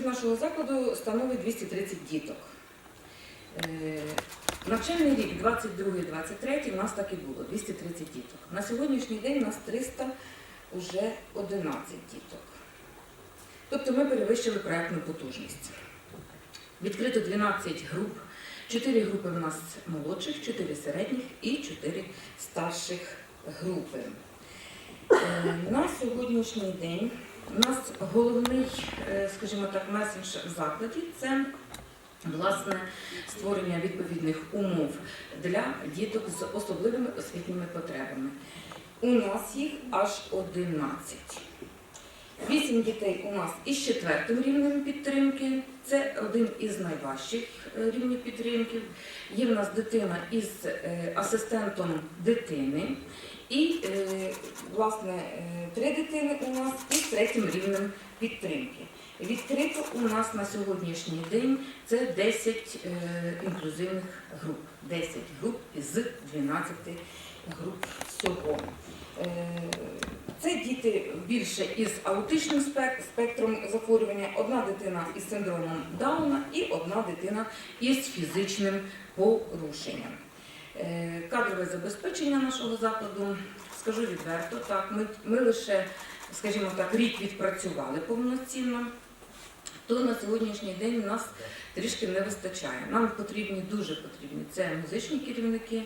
чисельність нашого закладу становить 230 діток. Е, Навчальний рік 22-23 у нас так і було, 230 діток. На сьогоднішній день у нас 300 уже 11 діток. Тобто ми перевищили проєктну потужність. Відкрито 12 груп, 4 групи в нас молодших, 4 середніх і 4 старших групи. Е, На сьогоднішній день у нас головний, е, скажімо так, меседж в закладі це власне створення відповідних умов для діток з особливими освітніми потребами. У нас їх аж 11. Вісім дітей у нас із четвертим рівнем підтримки. Це один із найважчих е, рівнів підтримки. Є в нас дитина із е, асистентом дитини. І, е, власне, е, три дитини у нас із третім рівнем підтримки. Відкрито у нас на сьогоднішній день це 10 е, інклюзивних груп. 10 груп із 12 груп всього. Це діти більше із аутичним спектром захворювання, одна дитина із синдромом Дауна і одна дитина із фізичним порушенням. Е, Кадрове забезпечення нашого закладу, скажу відверто, так, ми, ми лише, скажімо так, рік відпрацювали повноцінно, то на сьогоднішній день нас трішки не вистачає. Нам потрібні, дуже потрібні це музичні керівники.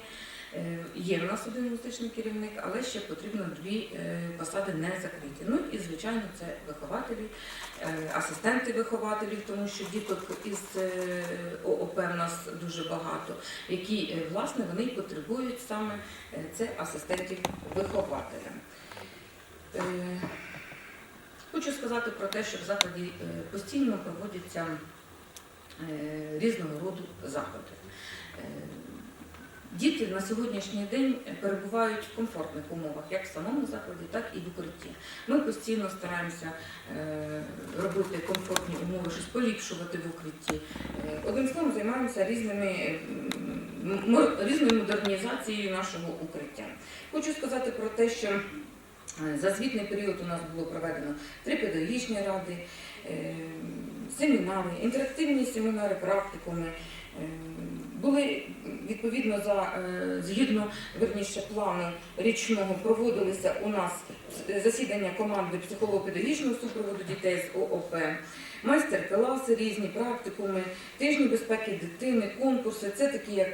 Е, Є в нас один музичний керівник, але ще потрібно дві е, посади не закриті. Ну і звичайно, це вихователі, е, асистенти вихователів, тому що діток із ООП в нас дуже багато, які власне вони потребують саме це асистентів вихователя. Хочу сказати про те, що в закладі постійно проводяться різного роду заходи. Діти на сьогоднішній день перебувають в комфортних умовах, як в самому закладі, так і в укритті. Ми постійно стараємося е, робити комфортні умови, щось поліпшувати в укритті. Е, Одним словом, займаємося різними, різною модернізацією нашого укриття. Хочу сказати про те, що е, за звітний період у нас було проведено три педагогічні ради, семінари, інтерактивні семінари, практикуми. Були відповідно за е, згідно верніше плану річного проводилися у нас засідання команди психолого-педагогічного супроводу дітей з ООП, майстер-класи різні, практикуми, тижні безпеки дитини, конкурси. Це такі як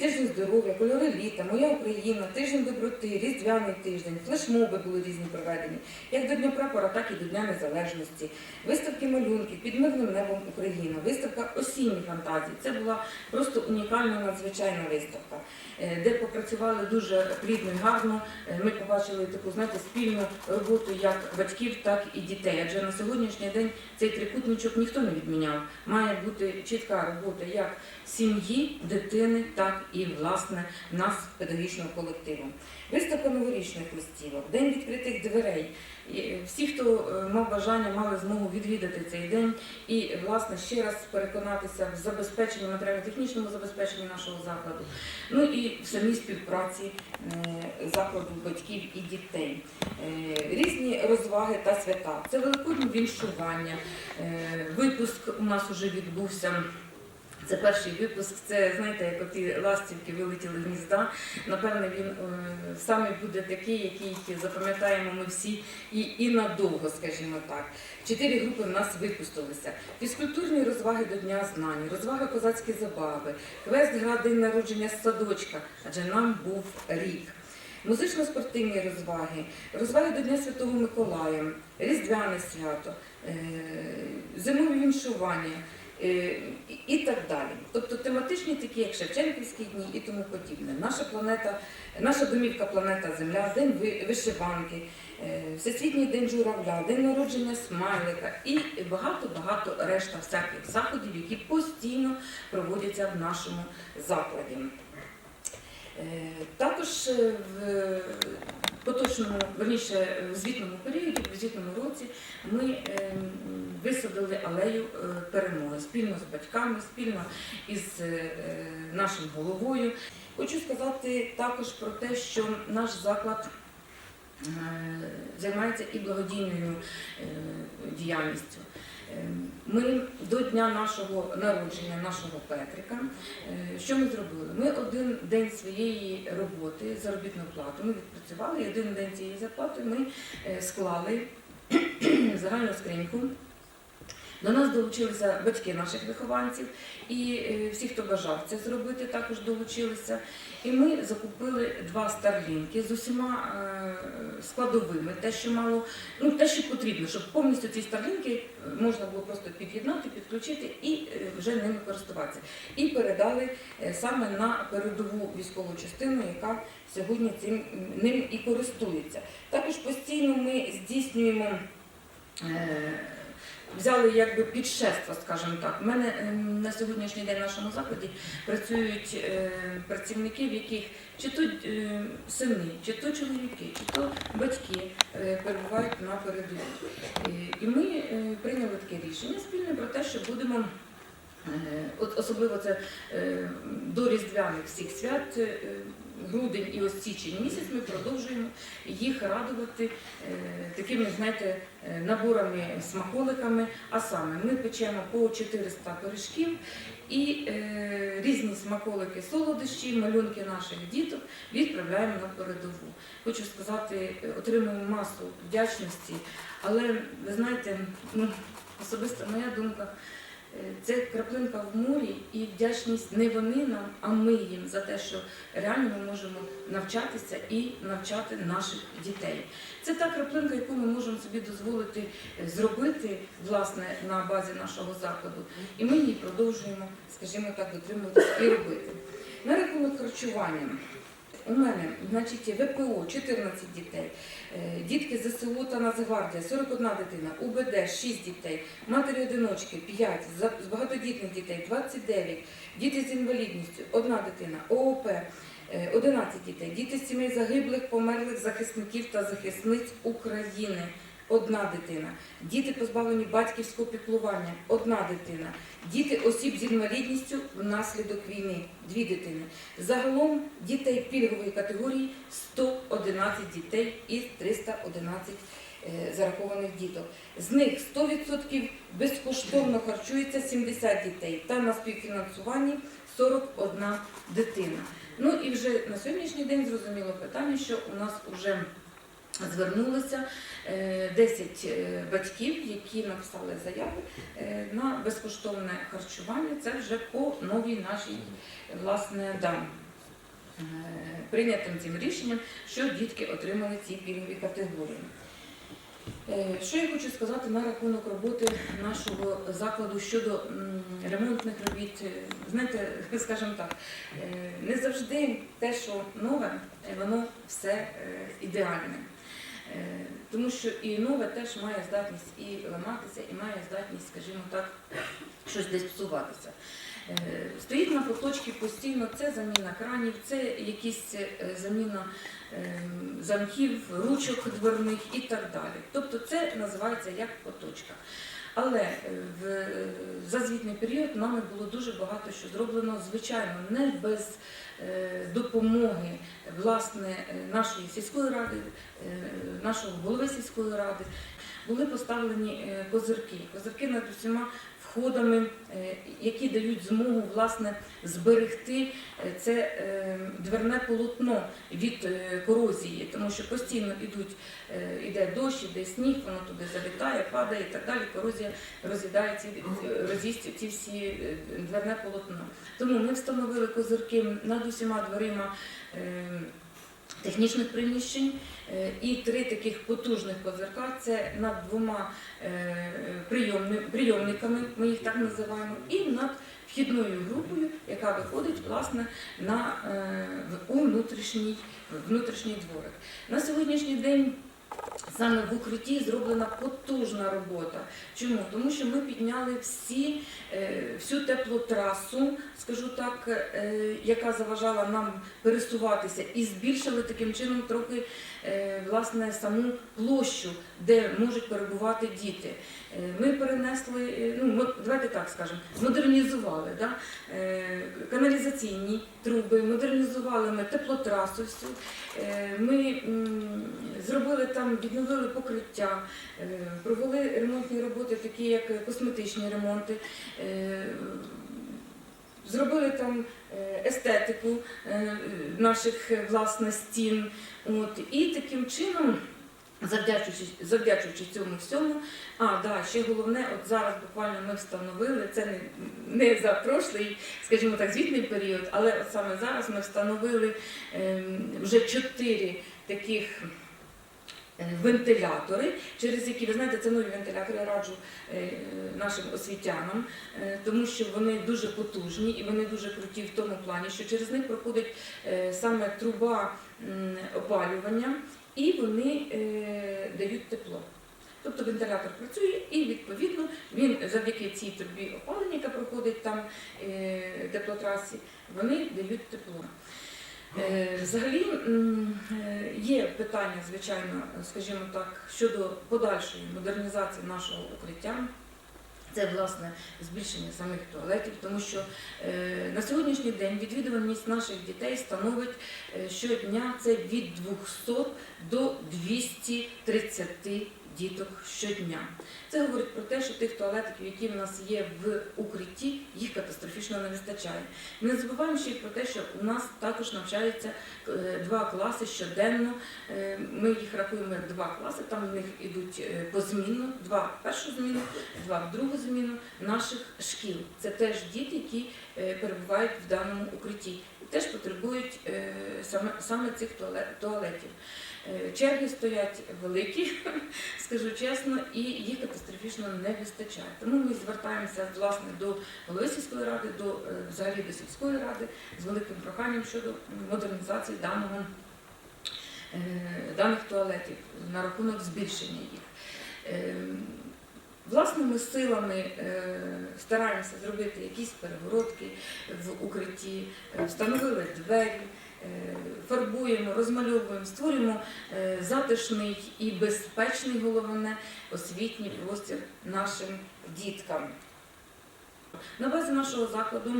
тиждень здоров'я, кольори літа, моя Україна, тиждень доброти, різдвяний тиждень, флешмоби були різні проведені, як до Дня прапора, так і до Дня Незалежності, виставки малюнків під мирним небом Україна, виставка осінні фантазії. Це була просто унікальна надзвичайна виставка, е, де попрацювали дуже плідно і гарно. Е, Ми побачили таку, знаєте, спільну роботу як батьків, так і дітей. Адже на сьогоднішній день цей трикутничок ніхто не відміняв. Має бути чітка робота як сім'ї, дитини, так і власне нас, педагогічного колективу. Виставка новорічних листівок, день відкритих дверей. Всі, хто е, мав бажання, мали змогу відвідати цей день і, власне, ще раз переконатися в забезпеченні, матеріально-технічному забезпеченні нашого закладу, ну і в самій співпраці е, закладу батьків і дітей. Е, Різні розваги та свята. Це великодні віншування. Випуск у нас вже відбувся. Це перший випуск. Це знаєте, як оті ластівки вилетіли гнізда. Напевне, він е, саме буде такий, який запам'ятаємо ми всі і, і надовго, скажімо так. Чотири групи в нас випустилися. Фізкультурні розваги до Дня знань, розваги козацькі забави, квест гра день народження з садочка, адже нам був рік. Музично-спортивні розваги, розваги до Дня Святого Миколая, Різдвяне свято, е, зимові віншування і- і так далі. Тобто тематичні такі, як Шевченківські дні і тому подібне. Наша планета, наша домівка планета Земля, День вишиванки, е, Всесвітній день журавля, день народження смайлика і багато-багато решта всяких заходів, які постійно проводяться в нашому закладі. Е, Також е, в поточному, верніше, в звітному періоді, в звітному році, ми е, висадили алею е, перемоги спільно з батьками, спільно із е, нашим головою. Хочу сказати також про те, що наш заклад е, займається і благодійною е, діяльністю. Е, Ми до дня нашого народження, нашого Петрика, е, що ми зробили? Ми один день своєї роботи, заробітну плату, ми відпрацювали, і один день цієї зарплати ми е, склали загальну скриньку. До нас долучилися батьки наших вихованців, і е, всі, хто бажав це зробити, також долучилися. І ми закупили два старлінки з усіма е, складовими, те, що мало, ну те, що потрібно, щоб повністю ці старлінки е, можна було просто під'єднати, підключити і вже ними користуватися. І передали саме на передову військову частину, яка сьогодні цим ним і користується. Також постійно ми здійснюємо. Взяли якби під шефство, скажімо так. У мене ем, на сьогоднішній день в нашому закладі працюють е, працівники, в яких чи то е, сини, чи то чоловіки, чи то батьки е, перебувають на передовій. Е, І ми прийняли таке рішення спільне про те, що будемо. Е, От особливо це е, до різдвяних всіх свят, е, грудень і ось січень місяць ми продовжуємо їх радувати такими, знаєте, наборами смаколиками. А саме ми печемо по 400 пиріжків і різні смаколики, солодощі, малюнки наших діток відправляємо на передову. Хочу сказати, отримуємо масу вдячності, але ви знаєте, ну особисто моя думка. Це краплинка в морі і вдячність не вони нам, а ми їм за те, що реально ми можемо навчатися і навчати наших дітей. Це та краплинка, яку ми можемо собі дозволити е, зробити власне на базі нашого закладу, і ми її продовжуємо, скажімо так, дотримуватися і робити. На рахунок харчування. У мене, значить, ВПО 14 дітей, е, дітки ЗСУ та Нацгвардія 41 дитина, УБД 6 дітей, матері-одиночки 5, з багатодітних дітей 29, діти з інвалідністю 1 дитина, ООП е, 11 дітей, діти з сімей загиблих, померлих захисників та захисниць України. Одна дитина, діти позбавлені батьківського піклування, одна дитина, діти осіб з інвалідністю внаслідок війни, дві дитини. Загалом дітей пільгової категорії 111 дітей із 311 е, зарахованих діток. З них 100% безкоштовно харчується 70 дітей та на співфінансуванні 41 дитина. Ну і вже на сьогоднішній день зрозуміло питання, що у нас вже звернулися е, 10 е, батьків, які написали заяви е, на безкоштовне харчування. Це вже по новій нашій власне дам. Е, Прийнятим цим рішенням, що дітки отримали ці пільгові категорії. Е, Що я хочу сказати на рахунок роботи нашого закладу щодо ремонтних робіт. Е, Знаєте, скажімо так, е, не завжди те, що нове, воно все ідеальне. Тому що і нове теж має здатність і ламатися, і має здатність, скажімо так, щось десь псуватися. Е, Стоїть на поточці постійно це заміна кранів, це якісь е, заміна ем, замків, ручок дверних і так далі. Тобто це називається як поточка. Але е, в е, за звітний період нами було дуже багато що зроблено, звичайно, не без е, допомоги власне е, нашої сільської ради, е, нашого голови сільської ради. Були поставлені е, козирки. Козирки над усіма входами, е, які дають змогу власне зберегти е, це е, дверне полотно від е, корозії, тому що постійно ідуть, е, іде дощ, іде сніг, воно туди залітає, падає і так далі. Корозія роз'їдає ці е, роз'їсть ці всі е, дверне полотно. Тому ми встановили козирки над усіма дверима. е, Технічних приміщень е, і три таких потужних козирка це над двома е, прийомниками, ми їх так називаємо, і над вхідною групою, яка виходить власне у внутрішній, внутрішній дворик. На сьогоднішній день саме в укритті зроблена потужна робота. Чому? Тому що ми підняли всі, е, всю теплу трасу, скажу так, е, яка заважала нам пересуватися, і збільшили таким чином трохи е, власне саму площу, де можуть перебувати діти. Е, Ми перенесли, е, ну давайте так скажемо, модернізували да? е, каналізаційні труби, модернізували ми теплотрасу всю. Ми зробили там, відновили покриття, провели ремонтні роботи, такі як косметичні ремонти. Зробили там естетику наших власне стін. От. І таким чином, завдячуючи, завдячуючи цьому всьому, а да, ще головне, от зараз буквально ми встановили, це не, не за прошлий, скажімо так, звітний період, але от саме зараз ми встановили ем, вже чотири таких. е, Вентилятори, через які ви знаєте, це нові вентилятори раджу е, нашим освітянам, е, тому що вони дуже потужні і вони дуже круті в тому плані, що через них проходить е, саме труба опалювання, і вони е, дають тепло. Тобто вентилятор працює і відповідно він завдяки цій трубі опалення, яка проходить там е, теплотрасі, вони дають тепло. Е, Взагалі е, є питання, звичайно, скажімо так, щодо подальшої модернізації нашого укриття. Це власне збільшення самих туалетів, тому що е, на сьогоднішній день відвідуваність наших дітей становить е, щодня це від 200 до 230 діток щодня. Це говорить про те, що тих туалетів, які в нас є в укритті, їх катастрофічно не вистачає. Не забуваємо ще й про те, що у нас також навчаються е, два класи щоденно. Е, Ми їх рахуємо як два класи, там в них ідуть е, позмінно, два в першу зміну, два в другу зміну наших шкіл. Це теж діти, які перебувають в даному укритті теж потребують саме, цих туале- туалетів. Е, Черги стоять великі, скажу чесно, і їх катастрофічно не вистачає. Тому ми звертаємося власне до голови сільської ради, до е, взагалі до сільської ради з великим проханням щодо модернізації даного е, даних туалетів на рахунок збільшення їх. Власними силами е, стараємося зробити якісь перегородки в укритті, е, встановили двері, е, фарбуємо, розмальовуємо, створюємо затишний і безпечний головне освітній простір нашим діткам. На базі нашого закладу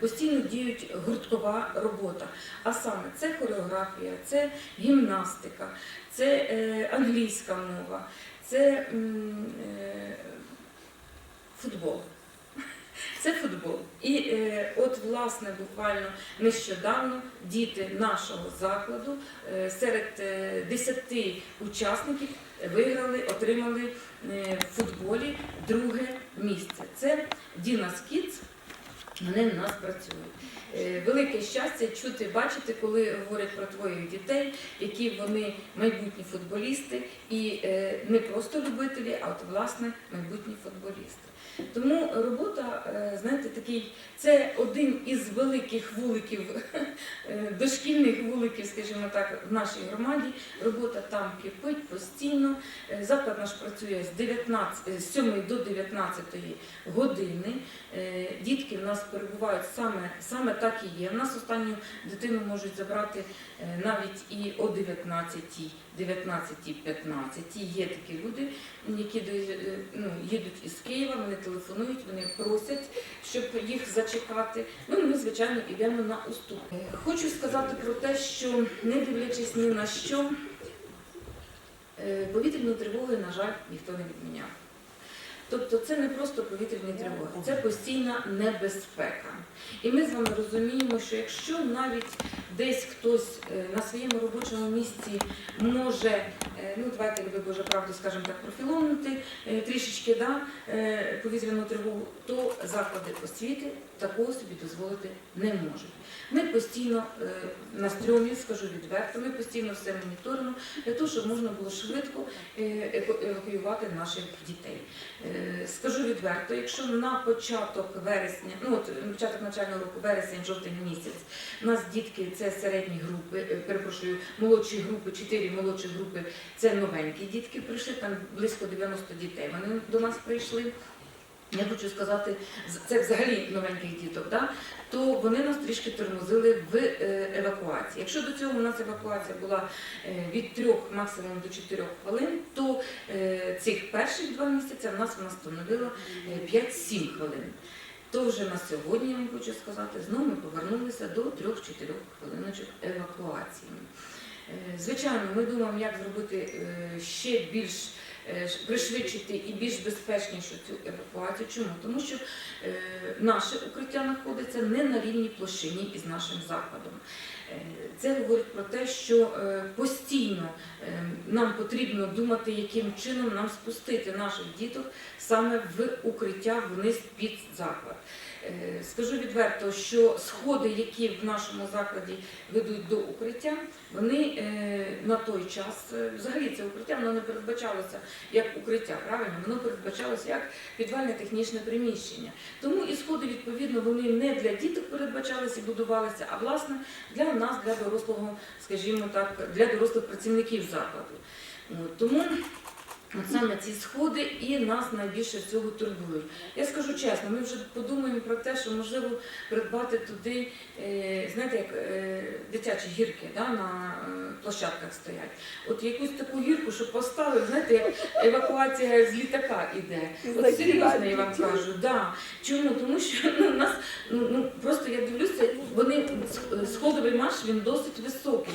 постійно діють гурткова робота. А саме це хореографія, це гімнастика, це англійська мова, це е, футбол. Це футбол. І е, от, власне, буквально нещодавно діти нашого закладу е, серед е, 10 учасників виграли, отримали е, в футболі друге місце. Це Дінас Кіц. Вони в нас працюють. Е, Велике щастя чути, бачити, коли говорять про твоїх дітей, які вони майбутні футболісти, і е, не просто любителі, а от власне майбутні футболісти. Тому робота, е, знаєте, такий це один із великих вуликів, е, дошкільних вуликів, скажімо так, в нашій громаді. Робота там кипить постійно. Е, Заклад наш працює з 19, е, з 7 до 19 години. Дітки в нас перебувають саме, саме так і є. В нас останню дитину можуть забрати навіть і о 19, 19.15. Є такі люди, які ну, їдуть із Києва, вони телефонують, вони просять, щоб їх зачекати. Ну, ми, звичайно, йдемо на уступ. Е, Хочу сказати про те, що не дивлячись ні на що, повітряну повітряні тривоги, на жаль, ніхто не відміняв. Тобто це не просто повітряні тривоги, це постійна небезпека. І ми з вами розуміємо, що якщо навіть десь хтось е, на своєму робочому місці може, е, ну давайте, якби Боже правду, скажімо так, профілонути е, трішечки да, повітряну тривогу, то заклади освіти такого собі дозволити не можуть. Ми постійно на стрьомі, скажу відверто, ми постійно все моніторимо для того, щоб можна було швидко евакуювати наших дітей. Е, Скажу відверто, якщо на початок вересня, ну от початок навчального року, вересень, жовтень місяць, у нас дітки це середні групи, е, перепрошую, молодші групи, чотири молодші групи це новенькі дітки прийшли, там близько 90 дітей. Вони до нас прийшли. я хочу сказати, це взагалі новеньких діток, да? то вони нас трішки тормозили в е, евакуації. Якщо до цього у нас евакуація була від 3 максимум до 4 хвилин, то цих перших два місяці в нас вона становила е, 5-7 хвилин. То вже на сьогодні, я вам хочу сказати, знову ми повернулися до 3-4 хвилиночок евакуації. Е, Звичайно, ми думаємо, як зробити е, ще більш е, пришвидшити і більш безпечнішу цю евакуацію. Чому? Тому що е, наше укриття знаходиться не на рівній площині із нашим закладом. Е, Це говорить про те, що е, постійно е, нам потрібно думати, яким чином нам спустити наших діток саме в укриття вниз під заклад. Е, Скажу відверто, що сходи, які в нашому закладі ведуть до укриття, вони е, на той час, е, взагалі це укриття, воно не передбачалося як укриття, правильно? Воно передбачалося як підвальне технічне приміщення. Тому і сходи, відповідно, вони не для діток передбачалися і будувалися, а власне для нас, для дорослого, скажімо так, для дорослих працівників закладу. Тому от саме ці сходи і нас найбільше цього турбують. Я скажу чесно, ми вже подумаємо про те, що можливо придбати туди, е, знаєте, як е, дитячі гірки да, на е, площадках стоять. От якусь таку гірку, щоб поставити, знаєте, як евакуація з літака іде. От серйозно я вам кажу, да. Чому? Тому що ну, нас ну, ну просто я дивлюся, вони сходовий марш він досить високий.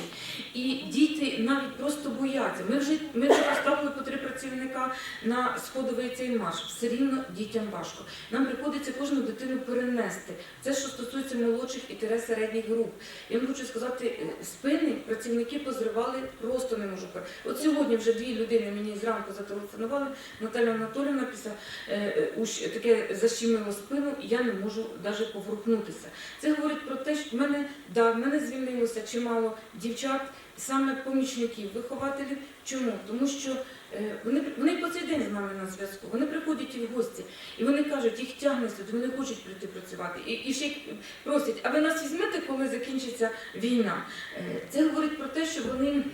І діти навіть просто бояться. Ми вже ми вже поставили по три працівника на сходовий цей марш. Все рівно дітям важко. Нам приходиться кожну дитину перенести. Це що стосується молодших і тире середніх груп. Я вам хочу сказати, е, спини працівники позривали, просто не можу. От сьогодні вже дві людини мені зранку зателефонували. Наталя Анатолівна після е, е, уж таке защемило спину, і я не можу навіть поворухнутися. Це говорить про те, що в мене да, в мене звільнилося чимало дівчат, саме помічників, вихователів. Чому? Тому що е, вони, вони по цей день з нами на зв'язку. Вони приходять в гості, і вони кажуть, їх тягне сюди, вони хочуть прийти працювати. І, і ще просять, а ви нас візьмете, коли закінчиться війна? Е, Це говорить про те, що вони.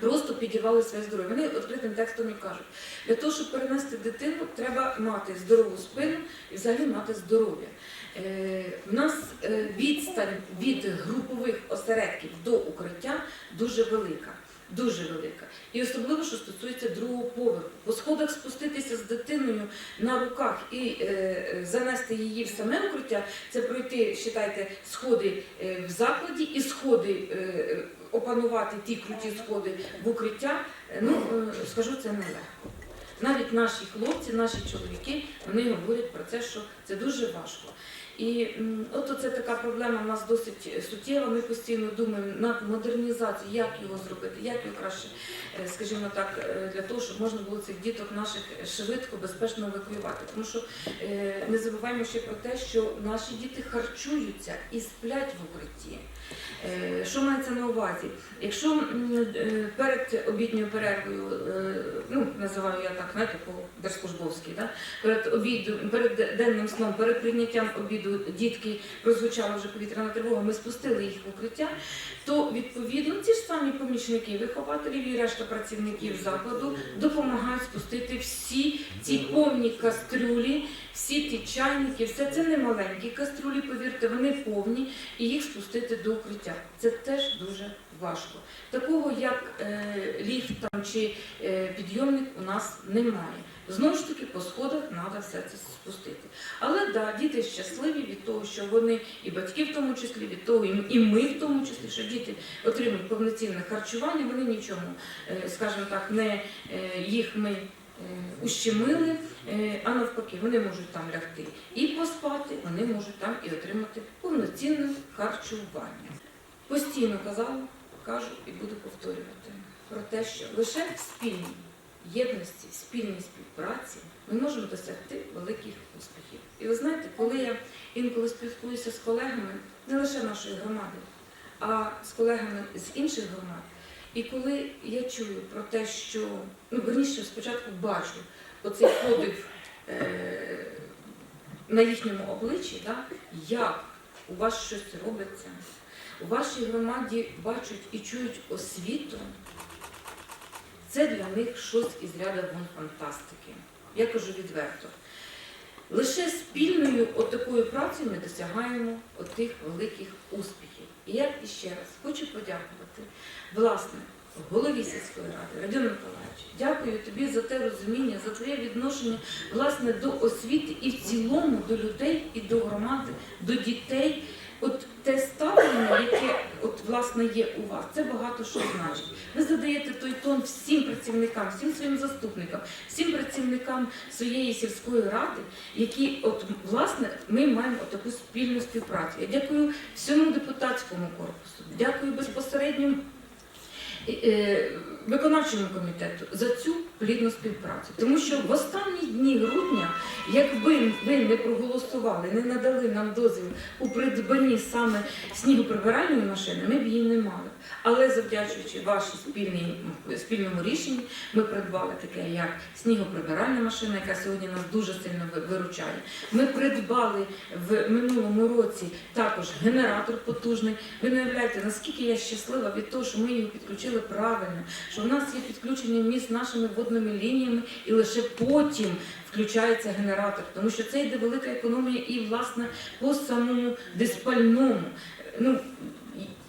Просто підірвали своє здоров'я. Вони відкритим текстом і кажуть, для того, щоб перенести дитину, треба мати здорову спину і взагалі мати здоров'я. Е, У нас е, відстань від групових осередків до укриття дуже велика. Дуже велика. І особливо, що стосується другого поверху. По сходах спуститися з дитиною на руках і е, е, занести її в саме укриття, це пройти, вважайте, сходи е, в закладі і сходи, е, е, опанувати ті круті сходи в укриття. Ну, скажу, це нелегко. Навіть наші хлопці, наші чоловіки, вони говорять про це, що це дуже важко. І от це така проблема в нас досить суттєва. Ми постійно думаємо над модернізацією, як його зробити, як його краще, е, скажімо так, е, для того, щоб можна було цих діток наших швидко, безпечно евакуювати. Тому що е, не забуваємо ще про те, що наші діти харчуються і сплять в укритті. Що мається на увазі? Якщо перед обідньою перервою, ну називаю я так, знаєте, по держслужбовськи, да? перед обіду, перед денним сном, перед прийняттям обіду дітки прозвучала вже повітряна тривога, ми спустили їх в укриття, то відповідно ці ж самі помічники вихователів і решта працівників закладу допомагають спустити всі ці повні кастрюлі, всі ті чайники, все це не маленькі кастрюлі, повірте, вони повні, і їх спустити до укриття. Це теж дуже важко. Такого як е, ліфт там, чи е, підйомник у нас немає. Знову ж таки, по сходах треба все це спустити. Але да, діти щасливі від того, що вони і батьки в тому числі, від того, і ми в тому числі, що діти отримують повноцінне харчування, вони нічому, е, скажімо так, не е, їх ми. е, Ущемили, а навпаки, вони можуть там лягти і поспати, вони можуть там і отримати повноцінне харчування. Постійно казала, кажу і буду повторювати про те, що лише в спільній єдності, в спільній співпраці ми можемо досягти великих успіхів. І ви знаєте, коли я інколи спілкуюся з колегами не лише нашої громади, а з колегами з інших громад, і коли я чую про те, що ну верніше спочатку бачу оцей подив е, на їхньому обличчі, да, як у вас щось робиться, у вашій громаді бачать і чують освіту, це для них щось із ряду вон фантастики. Я кажу відверто. Лише спільною отакою працею ми досягаємо отих великих успіхів. І я іще раз хочу подякувати власне голові сільської ради Радіону Миколаївичу. Дякую тобі за те розуміння, за твоє відношення власне до освіти і в цілому до людей і до громади, до дітей. От те ставлення, яке от власне є у вас, це багато що значить. Ви задаєте той тон всім працівникам, всім своїм заступникам, всім працівникам своєї сільської ради, які, от власне, ми маємо таку спільну співпрацю. Я дякую всьому депутатському корпусу, дякую безпосередньо виконавчому комітету за цю плідну співпрацю. Тому що в останні дні грудня, якби ви не проголосували, не надали нам дозвіл у придбанні саме снігоприбиральної машини, ми б її не мали. Але завдячуючи вашій спільній спільному рішенні, ми придбали таке, як снігоприбиральна машина, яка сьогодні нас дуже сильно виручає. Ми придбали в минулому році також генератор потужний. Ви не уявляєте, наскільки я щаслива від того, що ми його підключили правильно, що в нас є підключення міст нашими водними лініями, і лише потім включається генератор, тому що це йде велика економія і власне по самому диспальному. Ну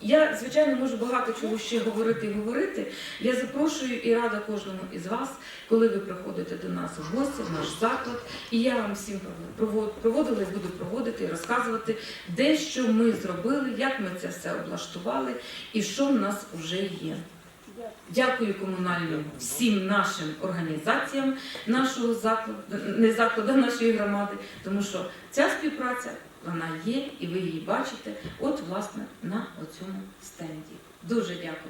я звичайно можу багато чого ще говорити і говорити. Я запрошую і рада кожному із вас, коли ви приходите до нас у гості, в наш заклад. І я вам всім провод- проводила і буду проводити і розказувати, де що ми зробили, як ми це все облаштували і що в нас вже є. Дякую комунальним всім нашим організаціям нашого закладу, не закладу, нашої громади, тому що ця співпраця вона є, і ви її бачите, от власне на оцьому стенді. Дуже дякую.